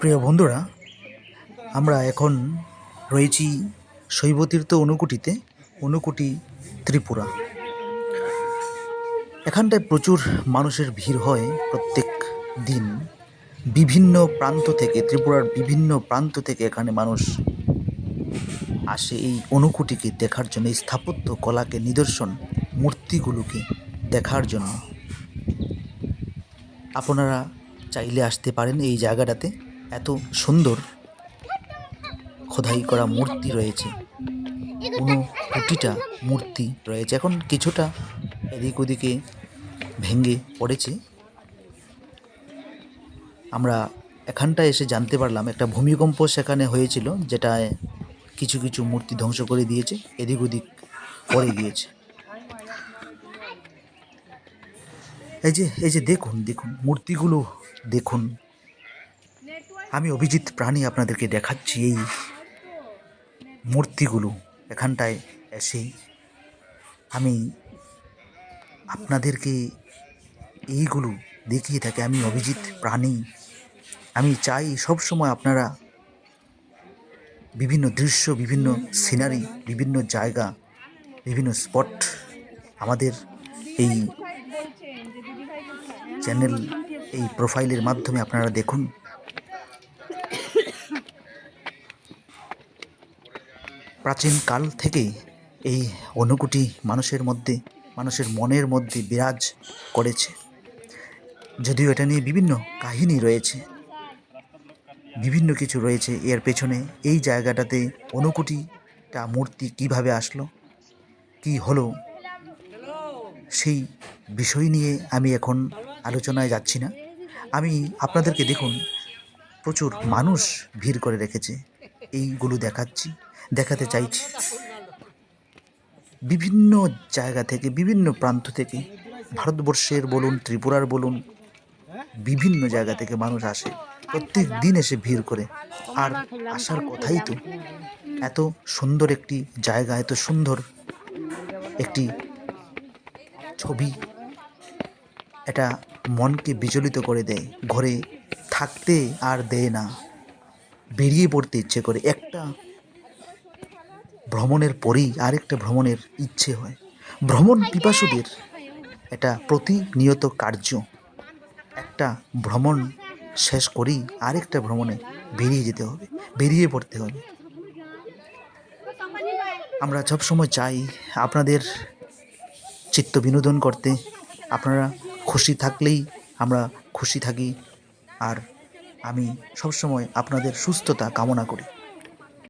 প্রিয় বন্ধুরা, আমরা এখন রয়েছি শৈবতীর্থ অনুকুটিতে, অনুকুটি ত্রিপুরা। এখানটায় প্রচুর মানুষের ভিড় হয় প্রত্যেক দিন। বিভিন্ন প্রান্ত থেকে, ত্রিপুরার বিভিন্ন প্রান্ত থেকে এখানে মানুষ আসে এই অনুকুটিকে দেখার জন্য, এই স্থাপত্য কলাকে, নিদর্শন মূর্তিগুলোকে দেখার জন্য। আপনারা চাইলে আসতে পারেন এই জায়গাটাতে। এত সুন্দর। খোদাই করা মূর্তি রয়েছে। কোনো কোটিটা মূর্তি রয়েছে। এখন কিছুটা এদিক ওদিকে ভেঙে পড়েছে। আমরা এখানটায় এসে জানতে পারলাম, একটা ভূমিকম্প সেখানে হয়েছিল যেটা কিছু কিছু মূর্তি ধ্বংস করে দিয়েছে, এদিক ওদিক পড়ে গিয়েছে এই যে এই যে দেখুন দেখুন, মূর্তিগুলো দেখুন। আমি অভিজিৎ প্রাণী আপনাদেরকে দেখাচ্ছি এই মূর্তিগুলো। এখানটায় এসে আমি আপনাদেরকে এইগুলো দেখিয়ে থাকি। আমি অভিজিৎ প্রাণী। আমি চাই সব সময় আপনারা বিভিন্ন দৃশ্য, বিভিন্ন সিনারি, বিভিন্ন জায়গা, বিভিন্ন স্পট আমাদের এই চ্যানেল, এই প্রোফাইলের মাধ্যমে আপনারা দেখুন। প্রাচীন কাল থেকেই এই অনুকুটি মানুষের মধ্যে, মানুষের মনের মধ্যে বিরাজ করেছে। যদিও এটা নিয়ে বিভিন্ন কাহিনী রয়েছে, বিভিন্ন কিছু রয়েছে, এর পেছনে এই জায়গাটাতে অনুকুটিটা মূর্তি কীভাবে আসলো, কি হলো, সেই বিষয় নিয়ে আমি এখন আলোচনায় যাচ্ছি না। আমি আপনাদেরকে দেখুন, প্রচুর মানুষ ভিড় করে রেখেছে, এইগুলো দেখাচ্ছি। দেখাতে চাইছি। বিভিন্ন জায়গা থেকে, বিভিন্ন প্রান্ত থেকে, ভারতবর্ষের বলুন, ত্রিপুরার বলুন, বিভিন্ন জায়গা থেকে মানুষ আসে প্রত্যেক দিন এসে ভিড় করে। আর আসার কথাই তো, এত সুন্দর একটি জায়গা, এত সুন্দর একটি ছবি, এটা মনকে বিচলিত করে দেয়। ঘরে থাকতে আর দেয় না, বেরিয়ে পড়তে ইচ্ছে করে। একটা ভ্রমণের পরেই আরেকটা ভ্রমণের ইচ্ছে হয়। ভ্রমণ পিপাসুদের এটা প্রতিনিয়ত কার্য। একটা ভ্রমণ শেষ করেই আরেকটা ভ্রমণে বেরিয়ে যেতে হবে, বেরিয়ে পড়তে হবে। আমরা সবসময় চাই আপনাদের চিত্ত বিনোদন করতে। আপনারা খুশি থাকলেই আমরা খুশি থাকি। আর আমি সবসময় আপনাদের সুস্থতা কামনা করি।